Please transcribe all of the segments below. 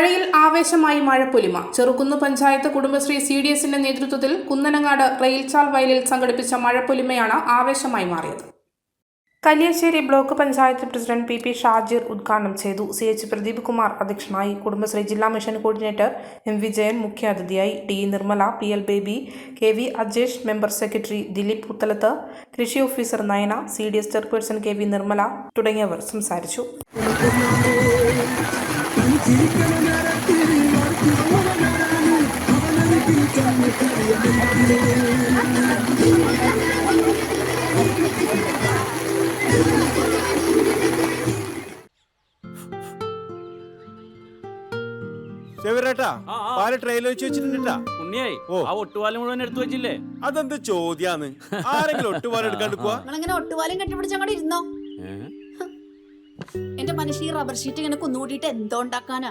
മഴയിൽ ആവേശമായി മഴപ്പൊലിമ ചെറുകുന്ന് പഞ്ചായത്ത് കുടുംബശ്രീ സി ഡി എസിന്റെ നേതൃത്വത്തിൽ കുന്നനങ്ങാട് റെയിൽചാൽ വയലിൽ സംഘടിപ്പിച്ച മഴപ്പൊലിമയാണ് ആവേശമായി മാറിയത്. Kalliasseri block panchayat president P P Shajir ഉദ്ഘാടനം ചെയ്തു. സി എച്ച് പ്രദീപ് കുമാർ അധ്യക്ഷനായി കുടുംബശ്രീ ജില്ലാ മിഷൻ കോർഡിനേറ്റർ എം വിജയൻ മുഖ്യാതിഥിയായി T Nirmala P L Baby K V Ajesh member secretary Dileep Puthalath കൃഷി officer Nayana C D S chairperson K V Nirmala തുടങ്ങിയവർ സംസാരിച്ചു. ചെവിരേട്ടാ. പാൽ trailer വെച്ച് വെച്ചിട്ടുണ്ടാ ഉണ്ണിയായി ആ ഒട്ടുപാലം മുഴുവൻ എടുത്തു വെച്ചില്ലേ? അതെന്ത് ചോദ്യാന്ന്? ആരെങ്കിലും ഒട്ടുപാലം എടുക്കാണ്ട് പോവാ? നിങ്ങളിങ്ങനെ ഒട്ടുപാലും കെട്ടിപ്പിടിച്ച് അങ്ങോട്ട് ഇരുന്നോ? എന്റെ മനുഷ്യ ഈ റബ്ബർ ഷീറ്റ് ഇങ്ങനെ കുന്നുകൂട്ടിയിട്ട് എന്തോ ഉണ്ടാക്കാനാ?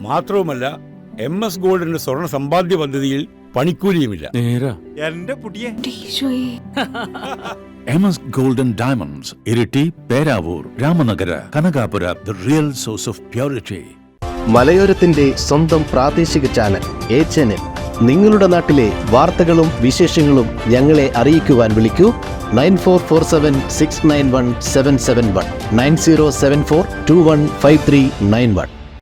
മാത്രവുമല്ല എം എസ് ഗോൾഡിന്റെ സ്വർണ സമ്പാദ്യ പദ്ധതിയിൽ പണിക്കൂലിയുമില്ല. നേരാ. എന്റെ പുടിയെ. M S golden diamonds Iritty Peravoor Ramanagara Kanakapura the real source of purity. മലയോരത്തിന്റെ സ്വന്തം പ്രാദേശിക ചാനൽ എ ചാനൽ. നിങ്ങളുടെ നാട്ടിലെ വാർത്തകളും വിശേഷങ്ങളും ഞങ്ങളെ അറിയിക്കുവാൻ വിളിക്കൂ. Nine four four seven six nine one seven seven one. Nine zero seven four two one five three nine one.